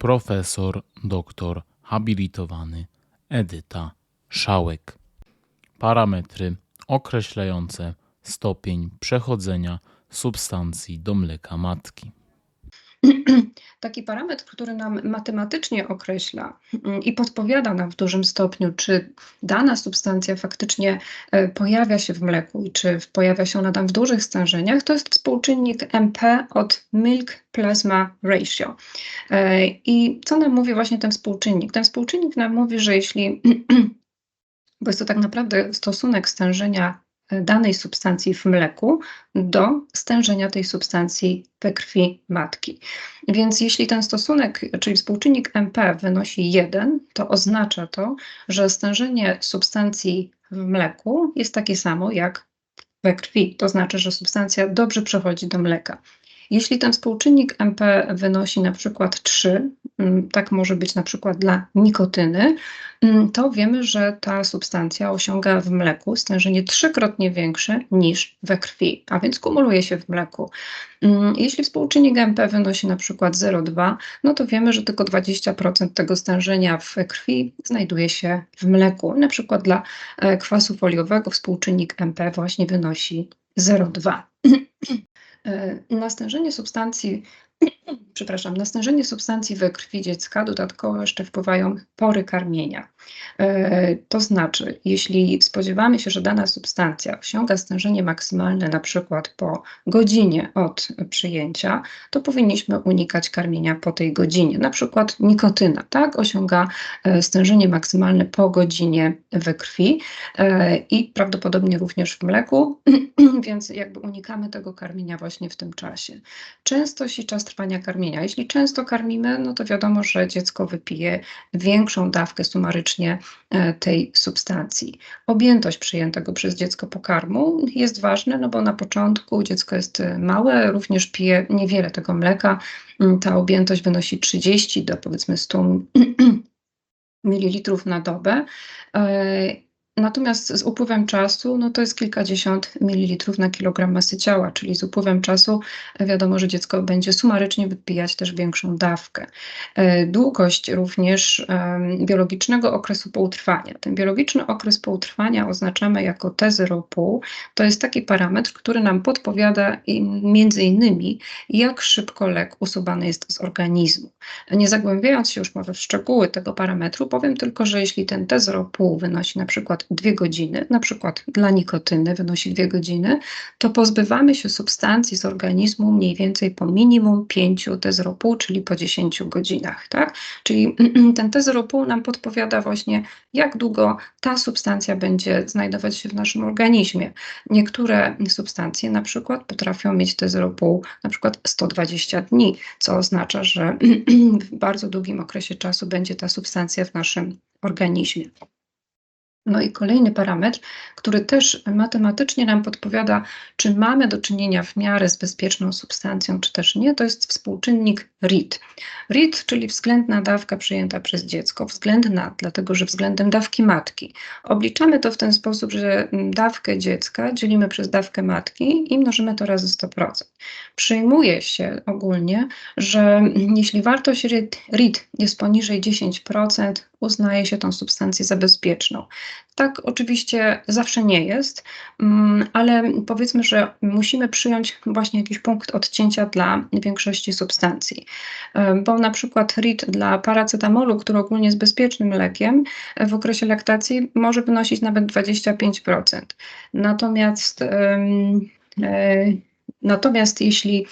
profesor doktor habilitowany Edyta Szałek. Parametry określające stopień przechodzenia substancji do mleka matki. Taki parametr, który nam matematycznie określa mm, i podpowiada nam w dużym stopniu, czy dana substancja faktycznie e, pojawia się w mleku i czy pojawia się ona tam w dużych stężeniach, to jest współczynnik MP od Milk Plasma Ratio. E, I co nam mówi właśnie ten współczynnik? Ten współczynnik nam mówi, że jeśli, bo jest to tak naprawdę stosunek stężenia danej substancji w mleku do stężenia tej substancji we krwi matki. Więc jeśli ten stosunek, czyli współczynnik MP wynosi 1, to oznacza to, że stężenie substancji w mleku jest takie samo jak we krwi. To znaczy, że substancja dobrze przechodzi do mleka. Jeśli ten współczynnik MP wynosi na przykład 3, mm, tak może być na przykład dla nikotyny, mm, to wiemy, że ta substancja osiąga w mleku stężenie trzykrotnie większe niż we krwi, a więc kumuluje się w mleku. Mm, jeśli współczynnik MP wynosi na przykład 0,2, no to wiemy, że tylko 20% tego stężenia w krwi znajduje się w mleku. Na przykład dla e, kwasu foliowego współczynnik MP właśnie wynosi 0,2. E, na stężenie substancji przepraszam, na stężenie substancji we krwi dziecka dodatkowo jeszcze wpływają pory karmienia. E, to znaczy, jeśli spodziewamy się, że dana substancja osiąga stężenie maksymalne na przykład po godzinie od przyjęcia, to powinniśmy unikać karmienia po tej godzinie. Na przykład nikotyna, tak, osiąga e, stężenie maksymalne po godzinie we krwi e, i prawdopodobnie również w mleku, więc jakby unikamy tego karmienia właśnie w tym czasie. Częstość i czas trwania karmienia. Jeśli często karmimy, no to wiadomo, że dziecko wypije większą dawkę sumarycznie e, tej substancji. Objętość przyjętego przez dziecko pokarmu jest ważna, no bo na początku dziecko jest e, małe, również pije niewiele tego mleka. Mm, ta objętość wynosi 30 do powiedzmy 100 ml na dobę. E, Natomiast z upływem czasu, no to jest kilkadziesiąt mililitrów na kilogram masy ciała, czyli z upływem czasu wiadomo, że dziecko będzie sumarycznie wypijać też większą dawkę. E, długość również biologicznego okresu poutrwania. Ten biologiczny okres poutrwania oznaczamy jako T0,5. To jest taki parametr, który nam podpowiada między innymi, jak szybko lek usuwany jest z organizmu. Nie zagłębiając się już może w szczegóły tego parametru, powiem tylko, że jeśli ten T0,5 wynosi na przykład dwie godziny, na przykład dla nikotyny wynosi dwie godziny, to pozbywamy się substancji z organizmu mniej więcej po minimum 5 T0,5, czyli po 10 godzinach. Tak? Czyli ten T0,5 nam podpowiada właśnie, jak długo ta substancja będzie znajdować się w naszym organizmie. Niektóre substancje na przykład potrafią mieć T0,5 na przykład 120 dni, co oznacza, że w bardzo długim okresie czasu będzie ta substancja w naszym organizmie. No i kolejny parametr, który też matematycznie nam podpowiada, czy mamy do czynienia w miarę z bezpieczną substancją, czy też nie, to jest współczynnik RIT. RIT, czyli względna dawka przyjęta przez dziecko, względna, dlatego że względem dawki matki. Obliczamy to w ten sposób, że dawkę dziecka dzielimy przez dawkę matki i mnożymy to razy 100%. Przyjmuje się ogólnie, że jeśli wartość RIT jest poniżej 10%, uznaje się tą substancję za bezpieczną. Tak oczywiście zawsze nie jest, mm, ale powiedzmy, że musimy przyjąć właśnie jakiś punkt odcięcia dla większości substancji. E, bo na przykład RIT dla paracetamolu, który ogólnie jest bezpiecznym lekiem, w okresie laktacji może wynosić nawet 25%. Natomiast yy, Natomiast jeśli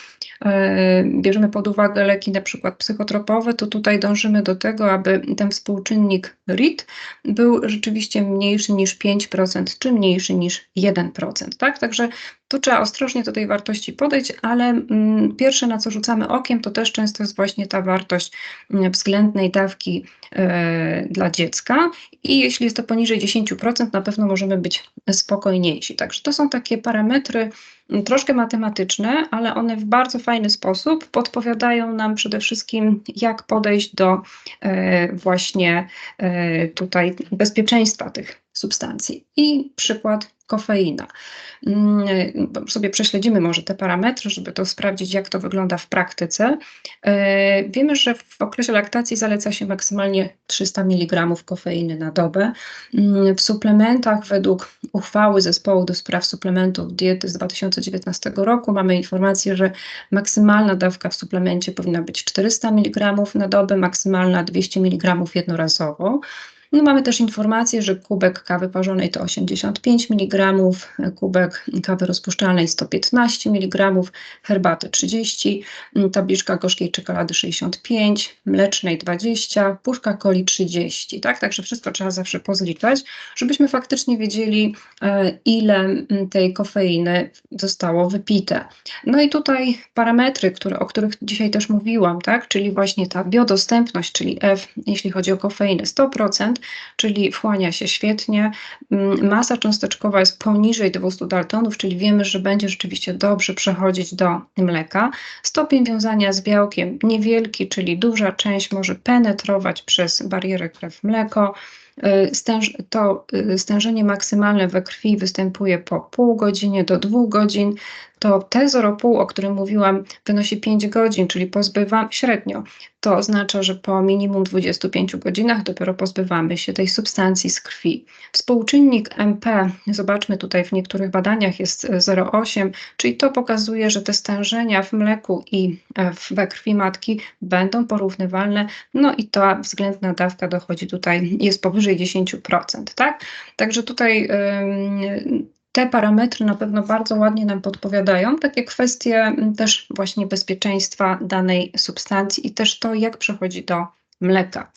e, bierzemy pod uwagę leki na przykład psychotropowe, to tutaj dążymy do tego, aby ten współczynnik RIT był rzeczywiście mniejszy niż 5% czy mniejszy niż 1%. Tak? Także to trzeba ostrożnie do tej wartości podejść, ale mm, pierwsze na co rzucamy okiem to też często jest właśnie ta wartość mm, względnej dawki e, dla dziecka i jeśli jest to poniżej 10% na pewno możemy być spokojniejsi. Także to są takie parametry mm, troszkę matematyczne, ale one w bardzo fajny sposób podpowiadają nam przede wszystkim jak podejść do e, właśnie e, tutaj bezpieczeństwa tych substancji. I przykład kofeina. Mm, sobie prześledzimy może te parametry, żeby to sprawdzić, jak to wygląda w praktyce. E, wiemy, że w okresie laktacji zaleca się maksymalnie 300 mg kofeiny na dobę. Mm, w suplementach według uchwały zespołu do spraw suplementów diety z 2019 roku mamy informację, że maksymalna dawka w suplemencie powinna być 400 mg na dobę, maksymalna 200 mg jednorazowo. No mamy też informację, że kubek kawy parzonej to 85 mg, kubek kawy rozpuszczalnej 115 mg, herbaty 30, mm, tabliczka gorzkiej czekolady 65, mlecznej 20, puszka coli 30. Tak? Także wszystko trzeba zawsze pozliczać, żebyśmy faktycznie wiedzieli, e, ile tej kofeiny zostało wypite. No i tutaj parametry, które, o których dzisiaj też mówiłam, tak? czyli właśnie ta biodostępność, czyli F, jeśli chodzi o kofeinę 100%, czyli wchłania się świetnie. Mm, Masa cząsteczkowa jest poniżej 200 daltonów, czyli wiemy, że będzie rzeczywiście dobrze przechodzić do mleka. Stopień wiązania z białkiem niewielki, czyli duża część może penetrować przez barierę krew-mleko. Y, stęż, to y, stężenie maksymalne we krwi występuje po pół godziny do dwóch godzin. To T0,5, o którym mówiłam, wynosi 5 godzin, czyli pozbywam średnio. To oznacza, że po minimum 25 godzinach dopiero pozbywamy się tej substancji z krwi. Współczynnik MP, zobaczmy tutaj w niektórych badaniach jest 0,8, czyli to pokazuje, że te stężenia w mleku i e, we krwi matki będą porównywalne, no i ta względna dawka dochodzi tutaj, jest powyżej 10%, tak? Także tutaj te parametry na pewno bardzo ładnie nam podpowiadają, takie kwestie też właśnie bezpieczeństwa danej substancji i też to, jak przechodzi do mleka.